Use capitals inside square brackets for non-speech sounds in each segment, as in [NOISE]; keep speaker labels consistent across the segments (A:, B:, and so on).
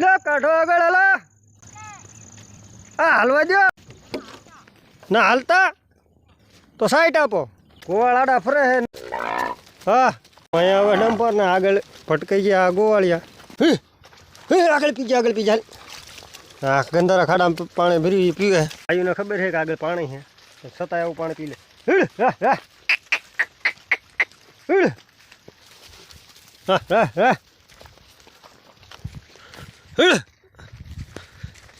A: લે કાઢો આગળ હાલા. હા હાલવા દો ના હાલતા? તો સાઈટ આપો. ગોવાળાડા ફરે હે. હા અહીંયા હવે ડમ્પર ને આગળ ફટકાઈ ગયા આ ગોવાળિયા. આગળ પી આગળ પી જા. હા ગંધારા ખાડામાં પાણી ભરી પીવે. આયુને ખબર છે કે આગળ પાણી છે. છતાં એવું પાણી પી લે. હીડ, હા, હા. હીડ. હા, હા, હા. હીડ.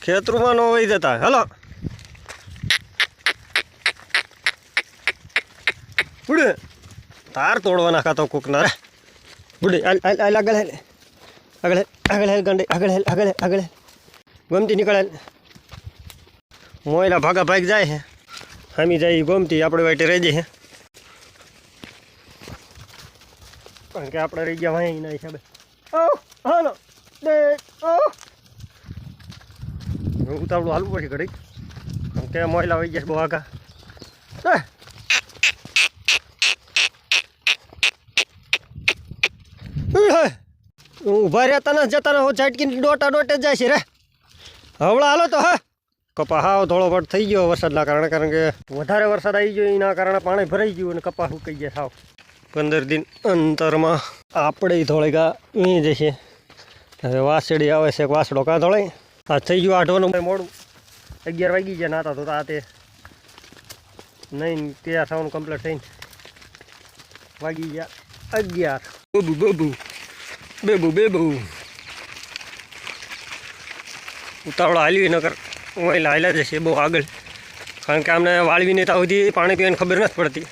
A: ખેતરમાં નો વહી જતા. હલો. બુડે તાર તોડવા નાખા તો કોકના રે બુડે આગળ આગળ આગળ હેલ, ગંડે. આગળ આગળ આગળ ગમતી નીકળે મોયલા ભાગા ભાગ જાય હે. હમી જાય ગમતી, આપણે વાટે રહી જાય કારણ કે આપણે રહી ગયા વાંહી એના હિસાબે. હાલો. ઉતાવળું હાલવું પડશે ઘડીક. કેમ કે મોયલા વહી ગયા બહુ આગા. હે. ઊભા રહેતા ને, જતા ને ઝાટકીને ડોટા ડોટે જાય છે, રે. હવળા હાલો તો, હા. કપા હાવ થોડો વટ થઈ ગયો વરસાદના કારણે, કારણ કે વધારે વરસાદ આવી ગયો એના કારણે પાણી ભરાઈ ગયું અને કપા સુકાઈ ગયા સાવ પંદર દિન અંતરમાં આપણે ધોળેગા અહીં જશે હવે વાસળી આવે છે વાસડો કાં ધોળે આ થઈ ગયું આઠવાનું મોડું. અગિયાર વાગી ગયા નાતા તો આ તે નહીં તૈયાર થવાનું કમ્પ્લીટ થઈને વાગી ગયા. અગિયાર. બબુ બબુ બેબુ બેબુ. ઉતાવળો હાલવી નકર. ઓઈલા હાલ્યા જશે બહુ આગળ. કારણ કે અમને વાળવીને ત્યાં સુધી પાણી પીવાની ખબર નથી પડતી.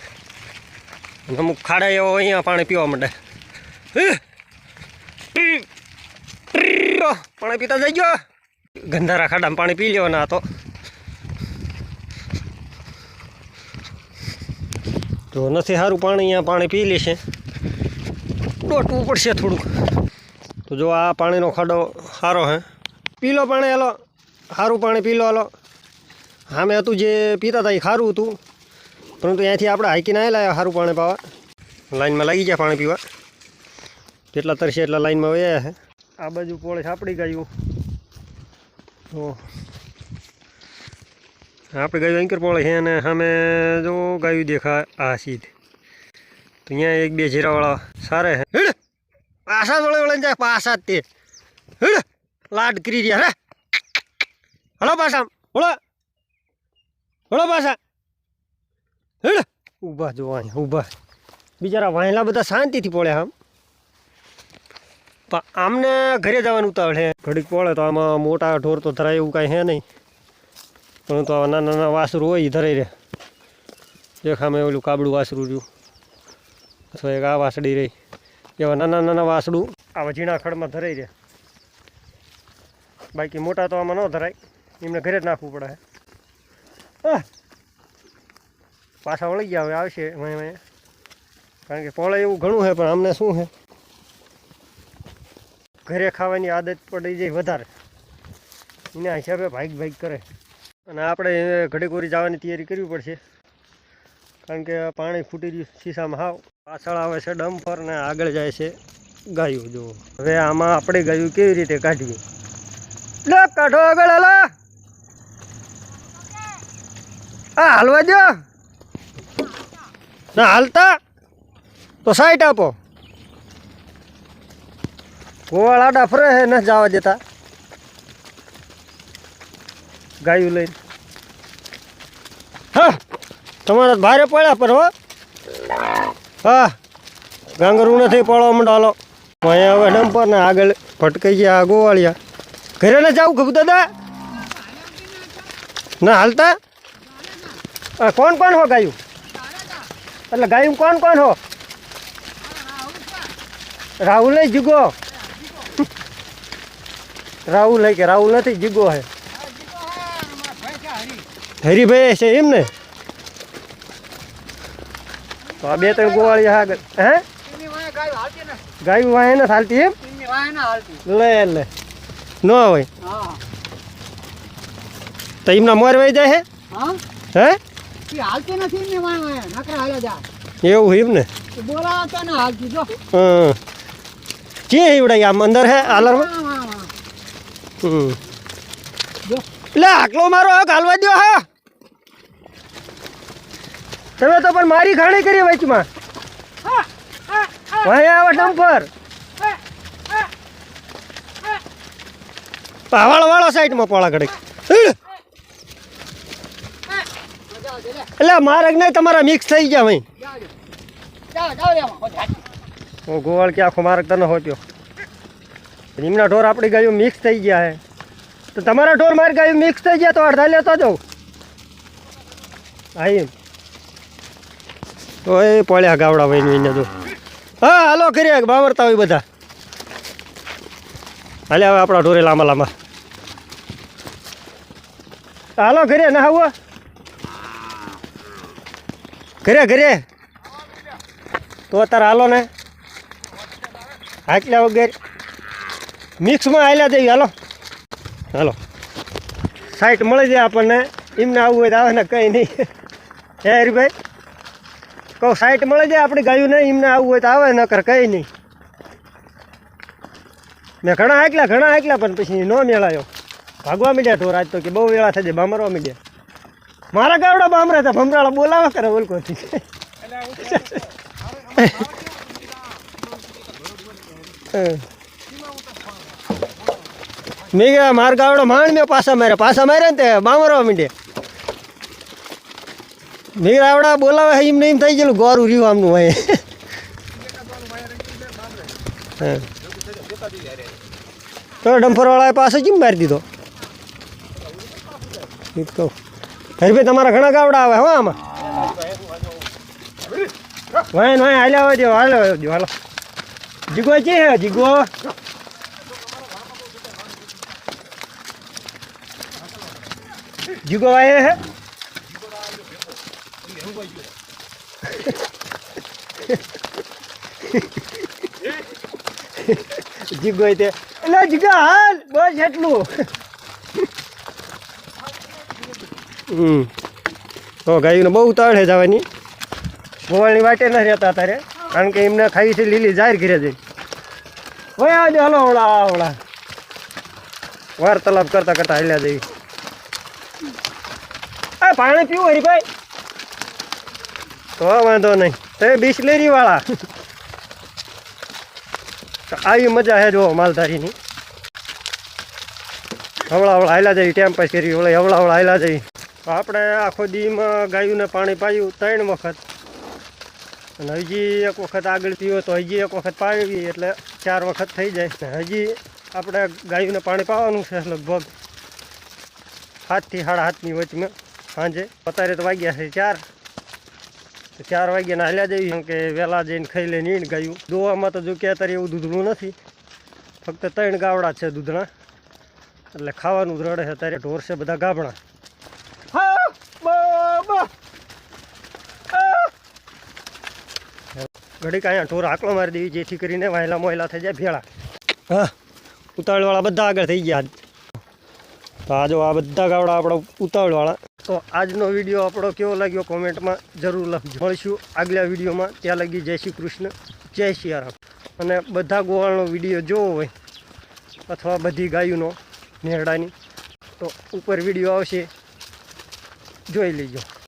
A: અમુક ખાડા એવો અહીંયા પાણી પીવા માંડે હે! ટી! ટી! પાણી પીતા જઈ ગયો ગંધારા ખાડામાં પાણી પી લેવાના આ તો. તો નથી સારું પાણી, અહીંયા પાણી પી લેશે ડોટવું પડશે થોડુંક. તો જો આ પાણીનો ખાડો સારો હે. પી લો પાણી, હાલો. સારું પાણી પી લો, હાલો. સામે હતું જે પીતા હતા એ સારું હતું. પરંતુ અહીંયાથી આપણે હાઈકીને આવેલા સારું પાણી પાવા. લાઈનમાં લાગી ગયા પાણી પીવા. જેટલા તરશે એટલા લાઈનમાં વયા છે આ બાજુ પોળે સાપડી ગયું. તો આપણે ગાયું અંકર પોળે છે અને સામે જો ગાયું દેખા આ સીધ. તો અહીંયા એક બે જીરાવાળા સારા હેડ! પાસા વળે વળે જાય પાસા તે. હેડ! લાડ કરી રહ્યા રે હલો પાસા હળો હળો પાછા. હેડ! ઊભા જો અહીંયા ઊભા. બિચારા વાહેલા બધા શાંતિથી પોળે આમ. આમને ઘરે જવાનું ઉતાવળ છે ઘડીક પડે તો આમાં મોટા ઢોર તો ધરાય એવું કાંઈ હે નહીં. પરંતુ આવા નાના નાના વાસરું હોય એ ધરાઈ રહે દેખામાં ઓલું કાબડું વાસરું રહ્યું. અથવા એક આ વાસડી રહી. એવા નાના નાના વાસડું આવા ઝીણા ખડમાં ધરાઈ રહે બાકી મોટા તો આમાં ન ધરાય. એમને ઘરે જ નાખવું પડે હા. પાછા વળી ગયા હવે, આવશે કારણ કે પોળે એવું ઘણું છે પણ અમને શું છે ઘરે ખાવાની આદત પડી જાય વધારે. એના હિસાબે ભાઈક ભાઈક કરે. અને આપણે ઘડીકોરી જવાની તૈયારી કરવી પડશે. કારણ કે પાણી ફૂટી રહ્યું શીશામાં હાવ. પાછળ આવે છે ડમ્પર ને આગળ જાય છે ગાયું જો હવે આમાં આપણે ગાયું કેવી રીતે કાઢીએ લે, કાઢો આગળ, હાલા. હા હાલવા દો ના, હાલતા? તો સાઈટ આપો. ગોવાળ આડા છે ન જવા દેતા. ગાયું લઈને. હા, તમારા ભારે પડ્યા પર હો. હા, ગાંગરું નથી પડવા મંડાલો અહીંયા હવે ડમ્પર ને આગળ ભટકાઈ ગયા ગોવાળિયા. ઘરે ને જાવ ખબર દાદા? ના હાલતા? કોણ કોણ હો ગાયું? એટલે ગાયું કોણ કોણ હો? રાહુલ જીગો. રાહુલ હે કે રાહુલ નથી જીગો હે. હરીભાઈ છે એમ ને? તો આ બે ત્રણ ગોવાળી આગળ. હે? ગાયું વાય ને હાલતી એમ? લે લે. ન હોય. તો એમના મોર વહી જાય હે? હે?
B: હાલતી નથી ને વાય વાય નકરા હાલે જા
A: એવું એમ ને?
B: બોલાવો તો ને હાલતી જો.
A: હં ચી ઈવડાઈ આમ અંદર હે આલરમાં
B: જો
A: આટલો મારો હક હાલવા દ્યો હા. તમે તો પણ મારી ઘાણી કરી વચમાં. ભાઈ આવે ડમ્પર. પાવાળ વાળો સાઈડમાં પોળા ઘડીક.
B: દે લે
A: એટલે મારે નહીં તમારા મિક્સ થઈ ગયા ભાઈ
B: દે. હો,
A: ગોવાળ કે આખો માર્ગ તને હોત્યો એમના ઢોર આપણી ગાયો મિક્સ થઈ ગયા હે. તો તમારા ઢોર મારી ગાયો મિક્સ થઈ ગયા તો અડધા લેતો જાઉં એમ. તો એ પડ્યા ગાવડા ભાઈ એને તો. હા, હાલો કરીએ બાવરતા હોય બધા. હાલે, હવે આપણા ઢોરે લાંબા લાંબા. હાલો, ઘરે ના આવો ઘરે ઘરે. તો અત્યારે હાલો ને. હાટલા વગર. મિક્સમાં આવેલા જઈએ. હાલો. હાલો. સાઈટ મળી જાય આપણને. એમને આવવું હોય તો આવે ને કંઈ નહીં. હે હરીભાઈ? કહું સાઈટ મળી જાય આપણી ગાયું નહીં એમને આવવું હોય તો આવે નકર કંઈ નહીં. મેં ઘણા આટલા ઘણા આટલા પણ પછી ન મેળાયો. ભાગવા મીડ્યા ઢોર આજ તો કે બહુ વેળા થઈ જાય બામરવા મીડ્યા. મારા ગાવડા બામરા હતા ભમરાળા બોલાવા કરે ઓલકોથી [LAUGHS] હમ. મેં ગયા માર ગાવડો માંડ મેં પાછા માર્યા. પાછા માર્યા ને તે બામરવા માંડે મેં આવડા બોલાવે એમ ને એમ થઈ ગયેલું, ગોરું રહ્યું આમનું હોય. તો ડમ્ફરવાળાએ પાસે કેમ મારી દીધો? એ કહું. હરીભાઈ, તમારા ઘણા ગાવડા આવે હો આમાં. વાય વાય હાલ્યા હોય દો હાલો દો હાલો. જીગો છે જીગો જીગો આયે હે જીગો તે એટલે જીગા હાલ બસ એટલું હમ તો ગાયને બહુ તાળે જવાની ગોવાળની વાટે ન રહેતા તારે કારણ કે એમને ખાઈ છે લીલી જાહેર ઘરે જઈ હોય આજે હલો હવળા હવળા વાર્તાલાપ કરતા કરતા હાલ્યા જઈ પાણી પીવું હરીભાઈ તો વાંધો નહીં. તે બિસ્લેરી વાળા. આવી મજા હે જો માલધારીની. હવળા હવળા હાલ્યા જઈ ટાઈમ પાસ કરી ઓલા હવળા હવળા હાલ્યા જઈ આપણે આખો દીમાં ગાયુંને પાણી પાયું ત્રણ વખત. અને હજી એક વખત આગળ પીવો તો હજી એક વખત પાવી એટલે ચાર વખત થઈ જાય. હજી આપણે ગાયુંને પાણી પાવાનું છે લગભગ. સાતથી સાડા સાતની વચમાં. સાંજે. અત્યારે તો વાગ્યા છે ચાર. તો ચાર વાગ્યાના હાલ્યા જઈએ કેમ કે વહેલા જઈને ખાઈ લઈને ઈણ ગાયું. દોવામાં તો જો કે અત્યારે એવું દૂધણું નથી. ફક્ત ત્રણ ગાવડા છે દૂધણા એટલે ખાવાનું જ રડે છે અત્યારે. ઢોર છે બધા ગાભણા. ઘડીક અહીંયા ઢોર આકલો મારી દેવી જેથી કરીને વાયલા મોયલા થઈ જાય ભેળા. હા. ઉતાળવાળા બધા આગળ થઈ ગયા. તો આ જો આ બધા ગાવડા આપણા ઉતાવળવાળા. તો આજનો વીડિયો આપણો કેવો લાગ્યો કોમેન્ટમાં જરૂર લખજો. મળીશું આગલા વિડીયોમાં. ત્યાં લગી જય શ્રી કૃષ્ણ, જય સિયારામ અને બધા ગોવાળનો વીડિયો જોવો હોય અથવા બધી ગાયોનો, નેરડાની, તો ઉપર વીડિયો આવશે. જોઈ લેજો.